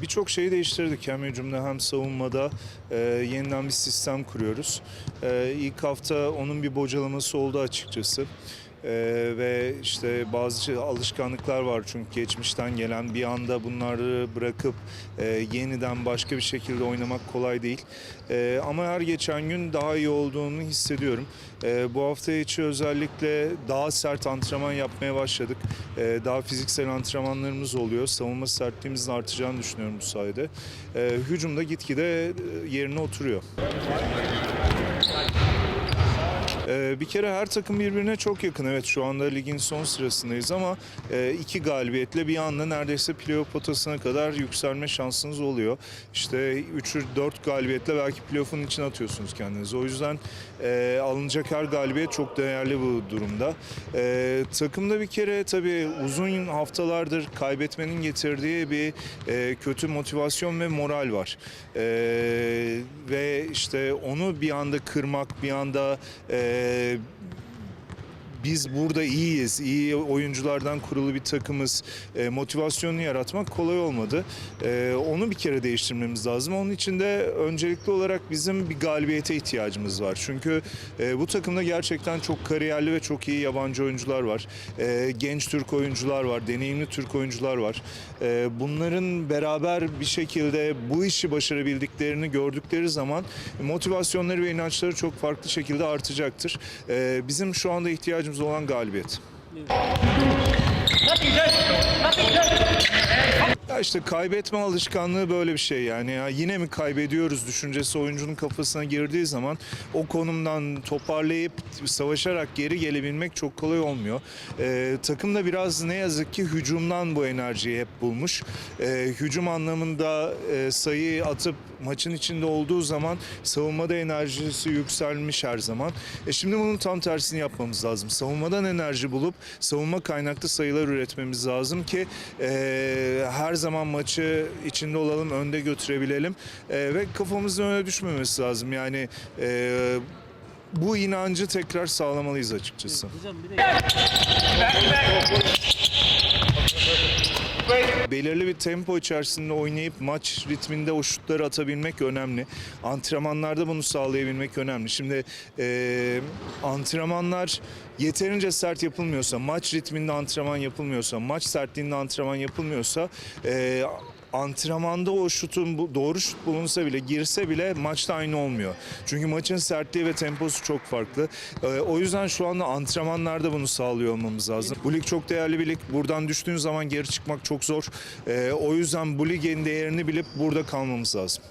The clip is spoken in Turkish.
Birçok şeyi değiştirdik hem hücumda hem savunmada Ee, yeniden bir sistem kuruyoruz. Ee, ilk hafta onun bir bocalaması oldu açıkçası. Ee, ve işte bazı şey- alışkanlıklar var çünkü geçmişten gelen bir anda bunları bırakıp e, yeniden başka bir şekilde oynamak kolay değil. Ee, ama her geçen gün daha iyi olduğunu hissediyorum. Ee, bu hafta içi özellikle daha sert antrenman yapmaya başladık. Ee, daha fiziksel antrenmanlarımız oluyor. Savunma sertliğimizin artacağını düşünüyorum bu sayede. Ee, hücumda gitgide e, yerine oturuyor. Ee, bir kere her takım birbirine çok yakın. Evet şu anda ligin son sırasındayız ama e, iki galibiyetle bir anda neredeyse playoff potasına kadar yükselme şansınız oluyor. İşte 3 4 galibiyetle belki playoff'un içine atıyorsunuz kendinizi. O yüzden e, alınacak her galibiyet çok değerli bu durumda. E, takımda bir kere tabii uzun haftalardır kaybetmenin getirdiği bir e, kötü motivasyon ve moral var. E, ve işte onu bir anda kırmak, bir anda e, Uh, biz burada iyiyiz, iyi oyunculardan kurulu bir takımız, e, motivasyonunu yaratmak kolay olmadı. E, onu bir kere değiştirmemiz lazım. Onun için de öncelikli olarak bizim bir galibiyete ihtiyacımız var. Çünkü e, bu takımda gerçekten çok kariyerli ve çok iyi yabancı oyuncular var. E, genç Türk oyuncular var, deneyimli Türk oyuncular var. E, bunların beraber bir şekilde bu işi başarabildiklerini gördükleri zaman motivasyonları ve inançları çok farklı şekilde artacaktır. E, bizim şu anda ihtiyacımız olan galibiyet. Ya işte kaybetme alışkanlığı böyle bir şey yani ya yine mi kaybediyoruz düşüncesi oyuncunun kafasına girdiği zaman o konumdan toparlayıp savaşarak geri gelebilmek çok kolay olmuyor. Ee, takım da biraz ne yazık ki hücumdan bu enerjiyi hep bulmuş. Ee, hücum anlamında e, sayı atıp maçın içinde olduğu zaman savunmada enerjisi yükselmiş her zaman. E şimdi bunun tam tersini yapmamız lazım. Savunmadan enerji bulup savunma kaynaklı sayılar üretmemiz lazım ki e, her zaman maçı içinde olalım, önde götürebilelim E, ve kafamızın öne düşmemesi lazım. Yani e, bu inancı tekrar sağlamalıyız açıkçası. Hocam bir de belirli bir tempo içerisinde oynayıp maç ritminde o şutları atabilmek önemli. Antrenmanlarda bunu sağlayabilmek önemli. Şimdi e, antrenmanlar yeterince sert yapılmıyorsa, maç ritminde antrenman yapılmıyorsa, maç sertliğinde antrenman yapılmıyorsa e, antrenmanda o şutun bu- doğru şut bulunsa bile girse bile maçta aynı olmuyor. Çünkü maçın sertliği ve temposu çok farklı. Ee, o yüzden şu anda antrenmanlarda bunu sağlıyor olmamız lazım. Bu lig çok değerli bir lig. Buradan düştüğün zaman geri çıkmak çok zor. Ee, o yüzden bu ligin değerini bilip burada kalmamız lazım.